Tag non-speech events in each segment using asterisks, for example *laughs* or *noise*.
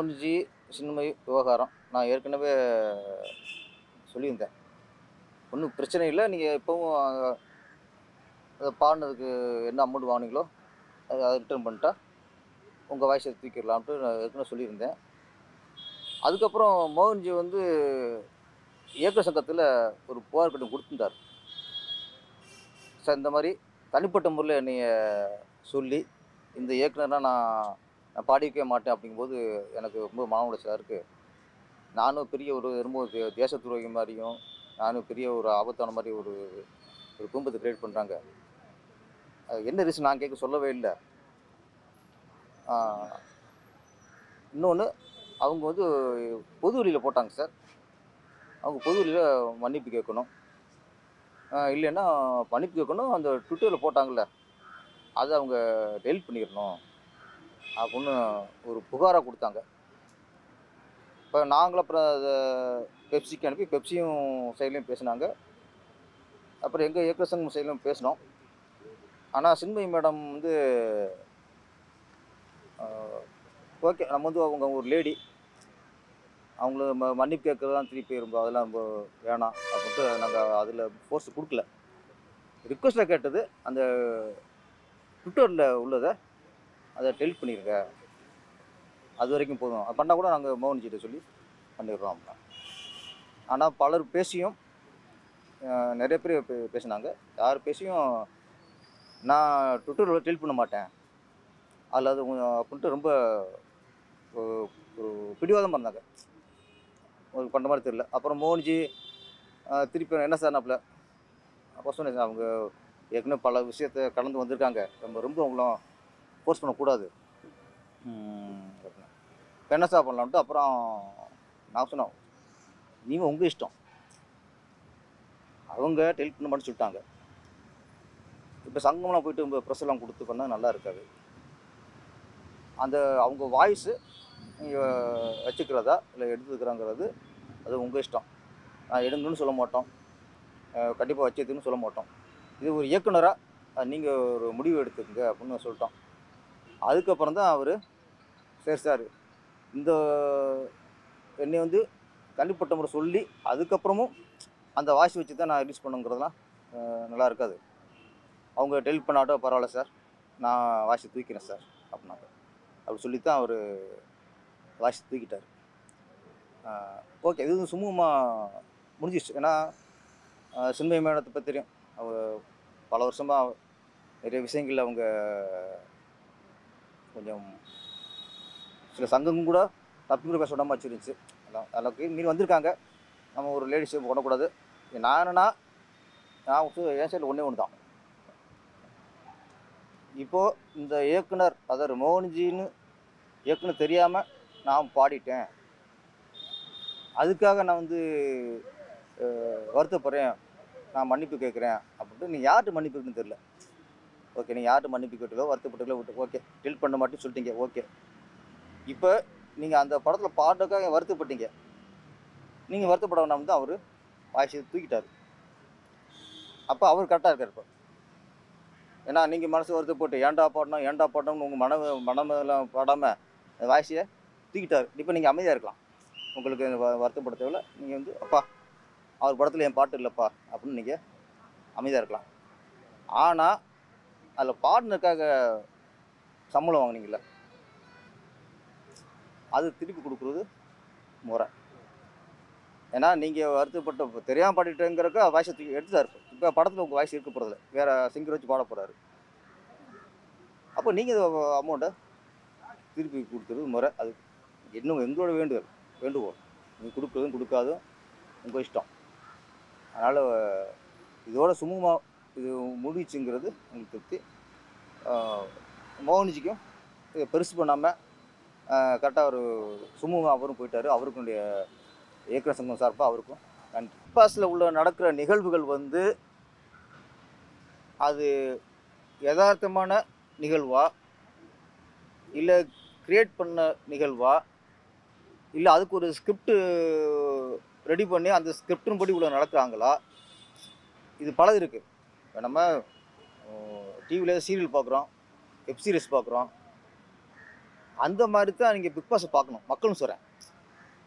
மோகன்ஜி சின்மயி விவகாரம். நான் ஏற்கனவே சொல்லியிருந்தேன். ஒன்றும் பிரச்சனை இல்லை. நீங்கள் இப்போவும் அதை பாடினதுக்கு என்ன அமௌண்ட் வாங்கினீங்களோ அதை அதை ரிட்டர்ன் பண்ணிட்டா உங்கள் வாய்ஸை தூக்கிடலான்ட்டு நான் ஏற்கனவே சொல்லியிருந்தேன். அதுக்கப்புறம் மோகன்ஜி வந்து இயக்க சங்கத்தில் ஒரு புகார் கட்டம் கொடுத்துருந்தார் சார் இந்த மாதிரி தனிப்பட்ட முறையில் என்னைய சொல்லி இந்த இயக்குனர்னால் நான் நான் பாடிக்கவே மாட்டேன் அப்படிங்கும்போது எனக்கு ரொம்ப மன உளைச்சலாக இருக்குது நானும் பெரிய ஒரு ரொம்ப தே- தேச துரோகி மாதிரியும் நானும் பெரிய ஒரு ஆபத்தான மாதிரி ஒரு ஒரு கும்பத்தை கிரியேட் பண்ணுறாங்க என்ன ரீசன் நான் கேட்க சொல்லவே இல்லை. இன்னொன்று அவங்க வந்து பொது வழியில் போட்டாங்க சார். அவங்க பொது வழியில் மன்னிப்பு கேட்கணும். இல்லைன்னா மன்னிப்பு கேட்கணும். அந்த ட்விட்டரில் போட்டாங்கல்ல அதை அவங்க டெலிட் பண்ணிடணும். அப்படின்னு ஒரு புகாராக கொடுத்தாங்க. இப்போ நாங்களும் அப்புறம் அதை பெப்சிக்கு அனுப்பி பெப்சியும் சைட்லேயும் பேசினாங்க. அப்புறம் எங்கள் இயக்க சங்கம் சைட்லையும் பேசினோம். ஆனால் சின்மயி மேடம் வந்து ஓகே நம்ம வந்து அவங்க ஒரு லேடி. அவங்கள ம மன்னிப்பு கேட்குறதுலாம் திருப்பி ரொம்ப அதெல்லாம் ரொம்ப வேணாம் அப்படின்ட்டு நாங்கள் அதில் ஃபோர்ஸ் கொடுக்கல. ரிக்வஸ்ட்டில் கேட்டது அந்த ட்விட்டரில் உள்ளதை அதை டெலிட் பண்ணிடுங்க அது வரைக்கும் போதும். அது பண்ணால் கூட நாங்கள் மோகன்ஜிட்ட சொல்லி பண்ணிடுறோம் அப்படின்னா. ஆனால் பலர் பேசியும் நிறைய பேர் பே- பேசினாங்க. யார் பேசியும் நான் ட்விட்டரில் டெலிட் பண்ண மாட்டேன். அதில் அது அப்படின்ட்டு ரொம்ப ஒரு- பிடிவாதமாக இருந்தாங்க. ஒரு பண்ணுற மாதிரி தெரியல. அப்புறம் மோகன்ஜி திருப்பி என்ன சார் நாப்பில் அப்போ சொன்னேன் அவங்க ஏற்கனவே பல விஷயத்தை கடந்து வந்திருக்காங்க. நம்ம ரொம்ப அவங்களும் ஃபோர்ஸ் பண்ணக்கூடாது. இப்ப என்ன சார் பண்ணலான்ட்டு அப்புறம் நான் சொன்னோம் நீங்கள் உங்கள் இஷ்டம். அவங்க டெலிட் பண்ண மாட்டேன்னு சொல்லிட்டாங்க. இப்போ சங்கம்லாம் போயிட்டு இப்போ ப்ரெஸ் எல்லாம் கொடுத்து பண்ணால் நல்லா இருக்காது. அந்த அவங்க வாய்ஸு நீங்கள் வச்சுக்கிறதா இல்லை எடுத்துக்கிறாங்கிறது அது உங்கள் இஷ்டம். நான் எடுங்கன்னு சொல்ல மாட்டோம். கண்டிப்பாக வச்சதுன்னு சொல்ல மாட்டோம். இது ஒரு இயக்குனராக நீங்கள் ஒரு முடிவு எடுத்துக்கங்க அப்படின்னு சொல்லிட்டோம். அதுக்கப்புறம் தான் அவர் சரி சார் இந்த என்னை வந்து தனிப்பட்ட முறை சொல்லி அதுக்கப்புறமும் அந்த வாய்ஸ் வச்சு தான் நான் ரிலீஸ் பண்ணுங்கிறதுலாம் நல்லா இருக்காது. அவங்க டெலிட் பண்ணாட்டோ பரவாயில்ல சார் நான் வாய்ஸ் தூக்கிறேன் சார் அப்படின்னாங்க. அப்படி சொல்லி தான் அவர் வாய்ஸ் தூக்கிட்டார். ஓகே இது வந்து சுமூகமாக முடிஞ்சிச்சு ஏன்னா அஹ், சின்மய மேடத்தை பற்றி தெரியும் அவர் பல வருஷமாக நிறைய விஷயங்கள் அவங்க கொஞ்சம் சில சங்கம் கூட தப்பி கூட பேச விடாமல் வச்சுருந்துச்சு. எல்லாம் அளவுக்கு மீறி வந்திருக்காங்க. நம்ம ஒரு லேடிஸ் போடக்கூடாது நான் என்னன்னா நான் வந்து என் சைடில் ஒன்றே ஒன்று தான். இப்போது இந்த இயக்குனர் அதாவது மோகன்ஜின்னு இயக்குனர் தெரியாமல் நான் பாடிட்டேன். அதுக்காக நான் வந்து வருத்தப்படுறேன். நான் மன்னிப்பு கேட்குறேன். அப்படின்ட்டு நீ யார்கிட்ட மன்னிப்பு இருக்குன்னு தெரில ஓகே நீ யார்கிட்ட மன்னிப்பு கேட்டீங்களோ வருத்தப்பட்டீங்களோ விட்டு ஓகே டில் பண்ண மாட்டேன்னு சொல்லிட்டீங்க ஓகே. இப்போ நீங்கள் அந்த படத்தில் பாட்டுக்காக வருத்தப்பட்டீங்க. நீங்கள் வருத்தப்பட வேண்டாம் தான் அவர் வாய்ஸ் தூக்கிட்டார். அப்போ அவர் கரெக்டாக இருக்கார் இப்போ. ஏன்னா நீங்கள் மனசு வருத்தப்பட்டு ஏன்டா பாடணும் ஏன்டா பாடணும்னு உங்கள் மன மனமெல்லாம் பாடாமல் வாய்ஸையை தூக்கிட்டார். இப்போ நீங்கள் அமைதியாக இருக்கலாம். உங்களுக்கு வ- வருத்தப்பட தேவையில்ல நீங்கள் வந்து அப்பா அவர் படத்தில் என் பாட்டு இல்லைப்பா அப்படின்னு நீங்கள் அமைதியாக இருக்கலாம். ஆனால் அதில் பாடினதுக்காக சம்பளம் வாங்கினீங்கள அது திருப்பி கொடுக்குறது முறை. ஏன்னா நீங்கள் வருத்தப்பட்ட தெரியாமல் பாடிட்டேங்கிறக்க வாய்ஸை தூக்கி எடுத்துட்டார் இப்போ படத்தில் உங்கள் வாய்ஸ் இருக்க போகிறதில்ல வேறு சிங்கர் வச்சு பாட போகிறாரு அப்போ நீங்கள் அமௌண்ட்டை திருப்பி கொடுத்துறது முறை. அது இன்னும் எங்களோட வேண்டுதல். வேண்டுகோள். நீங்கள் கொடுக்குறதும் கொடுக்காதும் உங்கள் இஷ்டம். அதனால் இதோட சுமூகமாக இது முடிச்சுங்கிறது உங்களுக்கு திருப்தி. மோகனிஜிக்கும் மோகன்ஜிக்கும் இதை பெருசு பண்ணாமல் கரெக்டாக ஒரு சுமூகம் அவரும் போயிட்டார். அவருக்குடைய இயக்குனர் சங்கம் சார்பாக அவருக்கும் நன்றி. பாஸில் உள்ள நடக்கிற நிகழ்வுகள் வந்து அது யதார்த்தமான நிகழ்வா? இல்லை க்ரியேட் பண்ண நிகழ்வா? இல்லை அதுக்கு ஒரு ஸ்கிரிப்டு ரெடி பண்ணி அந்த ஸ்கிரிப்டின் படி உள்ள நடக்கிறாங்களா இது பலது இருக்குது இப்போ நம்ம டிவியில் சீரியல் பார்க்குறோம் வெப் சீரிஸ் பார்க்குறோம். அந்த மாதிரி தான் நீங்கள் பிக் பாஸை பார்க்கணும் மக்களும் சொல்கிறேன்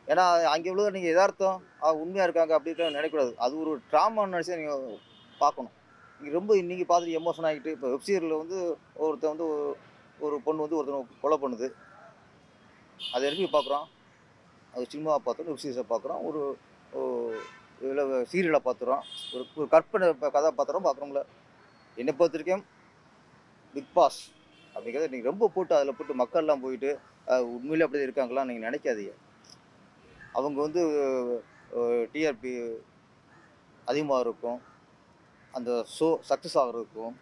ஏன்னா அங்கே உள்ள நீங்கள் எதார்த்தம் உண்மையாக இருக்காங்க அப்படி இருக்காங்க நினைக்கக்கூடாது. அது ஒரு ட்ராமான்னு நினச்சி நீங்கள் பார்க்கணும். நீங்கள் ரொம்ப நீங்கள் பார்த்துட்டு எமோஷன் ஆகிட்டு இப்போ வெப்சீரியில் வந்து ஒருத்தன் வந்து ஒரு- பொண்ணு வந்து ஒருத்தனை கொலை பண்ணுது. அதை எப்படி பார்க்குறோம்? அது சினிமாவை பார்த்தோம் வெப் சீரிஸை பார்க்குறோம். ஒரு இதில் சீரியலை பார்த்துறோம் ஒரு ஒரு கற்பனை கதாபாத்திரம் பார்க்குறோம்ல என்னை பொறுத்த வரைக்கும் பிக் பாஸ் அப்படிங்கிறத நீங்கள் ரொம்ப போட்டு அதில் போட்டு மக்கள்லாம் போயிட்டு அஹ், உண்மையிலே அப்படி இருக்காங்களாம் நீங்கள் நினைக்காதீங்க. அவங்க வந்து டிஆர்பி அதிகமாக இருக்கும். அந்த ஷோ சக்ஸஸ் ஆகிறதுக்கும்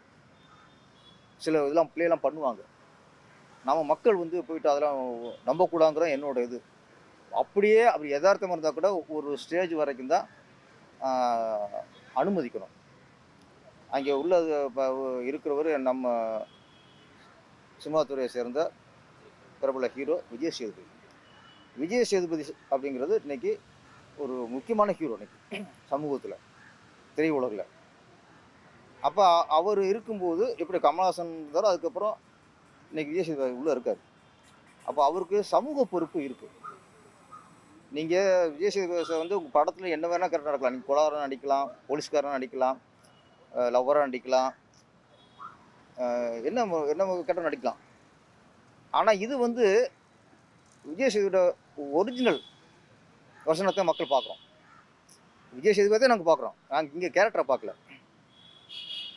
சில இதெல்லாம் ப்ளேலாம் பண்ணுவாங்க. நம்ம மக்கள் வந்து போயிட்டு அதெல்லாம் நம்பக்கூடாங்கிற என்னோட இது. அப்படியே அப்படி யதார்த்தமாக இருந்தால் கூட ஒரு ஸ்டேஜ் வரைக்கும் தான் அனுமதிக்கணும். அங்கே உள்ள இருக்கிறவர் நம்ம சினிமாத்துறையை சேர்ந்த பிரபல ஹீரோ விஜய் சேதுபதி. விஜய் சேதுபதி அப்படிங்கிறது இன்றைக்கி ஒரு முக்கியமான ஹீரோ இன்றைக்கி சமூகத்தில் திரையுலகில். அப்போ அவர் இருக்கும்போது எப்படி கமல்ஹாசன் இருந்தாரோ அதுக்கப்புறம் இன்னைக்கு விஜய் சேதுபதி உள்ளே இருக்கார். அப்போ அவருக்கு சமூக பொறுப்பு இருக்குது நீங்கள் விஜய் சேதுபதி வந்து உங்கள் படத்தில் என்ன வேணால் கரெக்டாக நடக்கலாம். நீங்கள் கொலாரம் நடிக்கலாம் போலீஸ்காரன் நடிக்கலாம் லவ்வராக நடிக்கலாம் என்ன என்ன கரெக்டாக நடிக்கலாம். ஆனால் இது வந்து விஜய் சேதுபதியோட ஒரிஜினல் வசனத்தை மக்கள் பார்க்குறோம் விஜய் சேதுபதியை நாங்கள் பார்க்குறோம் நாங்கள் இங்கே கேரக்டரை பார்க்கல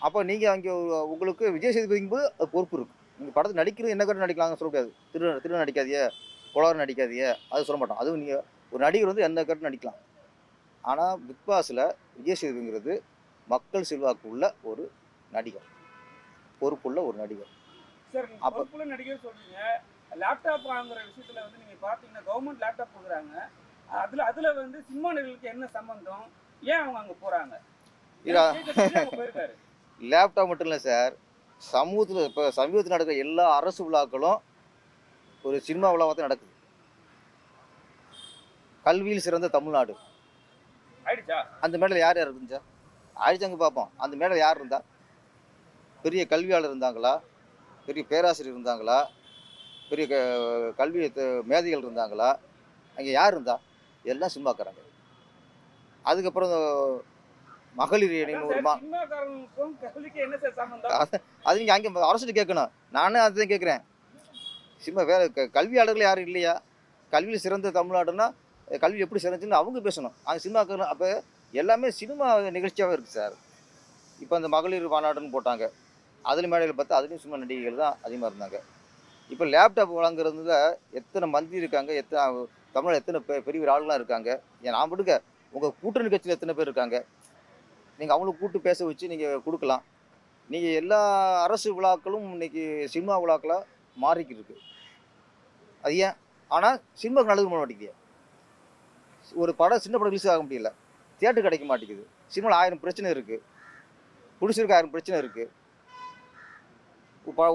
அப்போ நீங்கள் அங்கே உங்களுக்கு விஜய் சேதுபதிங்கும்போது அது பொறுப்பு இருக்குது நீங்கள் படத்தில் நடிக்கிறது என்ன கரெக்டாக நடிக்கலாம்னு சொல்ல முடியாது. திரு திரு நடிக்காதியே கொலாரம் நடிக்காதியே அது சொல்ல மாட்டோம். அதுவும் நீங்கள் ஒரு நடிகர் வந்து எந்த கரெக்டாக நடிக்கலாம். ஆனால் பிக் பாஸில் விஜய் சேதுபதிங்கிறது மக்கள் செல்வாக்கு உள்ள ஒரு நடிகர். பொறுப்புள்ள ஒரு நடிகர். அப்ப- நடிகர் சொல்றீங்க. லேப்டாப் வாங்குற விஷயத்துல வந்து நீங்க பாத்தீங்கன்னா கவர்மெண்ட் லேப்டாப் கொடுக்குறாங்க. அதுல அதுல வந்து சினிமா நடிகர்களுக்கு என்ன சம்பந்தம்? ஏன் அவங்க அங்க போறாங்க? லேப்டாப் *laughs* மட்டும் இல்லை சார். சமூகத்தில் இப்போ சமீபத்தில் நடக்கிற எல்லா அரசு விழாக்களும் ஒரு சினிமா விழாவாக தான் நடக்குது. கல்வியில் சிறந்த தமிழ்நாடு. அந்த மேடையில் யார் யார் இருந்துச்சா? ஆயிடுச்சாங்க பார்ப்போம் அந்த மேடையில் யார் இருந்தா? பெரிய கல்வியாளர் இருந்தாங்களா? பெரிய பேராசிரியர் இருந்தாங்களா? பெரிய க கல்வி மேதைகள் இருந்தாங்களா? அங்கே யார் இருந்தா? எல்லாம் சினிமாக்காரங்க அதுக்கப்புறம் மகளிர் அணின்னு ஒரு அது நீங்கள் அங்கே அரசுட்டு கேட்கணும். நானே அதுதான் கேட்குறேன். சிம்ம வேற கல்வியாளர்கள் யாரும் இல்லையா? கல்வியில் சிறந்த தமிழ்நாடுன்னா கல்வி எப்படி சிறந்துச்சுன்னு அவங்க பேசணும். அந்த சினிமாக்கு அப்போ எல்லாமே சினிமா நிகழ்ச்சியாகவே இருக்குது சார். இப்போ அந்த மகளிர் மாநாடுன்னு போட்டாங்க. அதில் மேடையில் பார்த்தா அதுலேயும் சினிமா நடிகைகள் தான் அதிகமாக இருந்தாங்க. இப்போ லேப்டாப் வழங்குறதுல எத்தனை மந்திரி இருக்காங்க? எத்தனை தமிழில் எத்தனை பெ பெரிய ஆளுலாம் இருக்காங்க? ஏன் நான் விடுங்க உங்கள் கூட்டணி கட்சியில் எத்தனை பேர் இருக்காங்க? நீங்கள் அவங்களுக்கு கூப்பிட்டு பேச வச்சு நீங்கள் கொடுக்கலாம். நீங்கள் எல்லா அரசு விழாக்களும் இன்னைக்கு சினிமா விழாக்களாக மாறிக்கிட்டு இருக்கு. அது ஏன்? ஆனால் சினிமாவுக்கு நல்லது பண்ண மாட்டேங்குது ஒரு படம் சின்ன படம் ரிலீஸ் ஆக முடியல. தியேட்டர் கிடைக்க மாட்டேங்குது. சினிமாவில் ஆயிரம் பிரச்சனை இருக்குது பிடிச்சிருக்க ஆயிரம் பிரச்சனை இருக்குது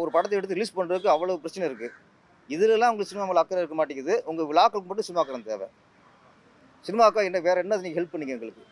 ஒரு படத்தை எடுத்து ரிலீஸ் பண்ணுறதுக்கு அவ்வளோ பிரச்சனை இருக்குது இதுலலாம் உங்களுக்கு சினிமாவில் அக்கறை இருக்க மாட்டேங்குது. உங்கள் விழாக்களுக்கு மட்டும் சினிமாக்கரம் தேவை. சினிமாக்கா என்ன வேறு என்ன நீங்கள் ஹெல்ப் பண்ணிக்க எங்களுக்கு?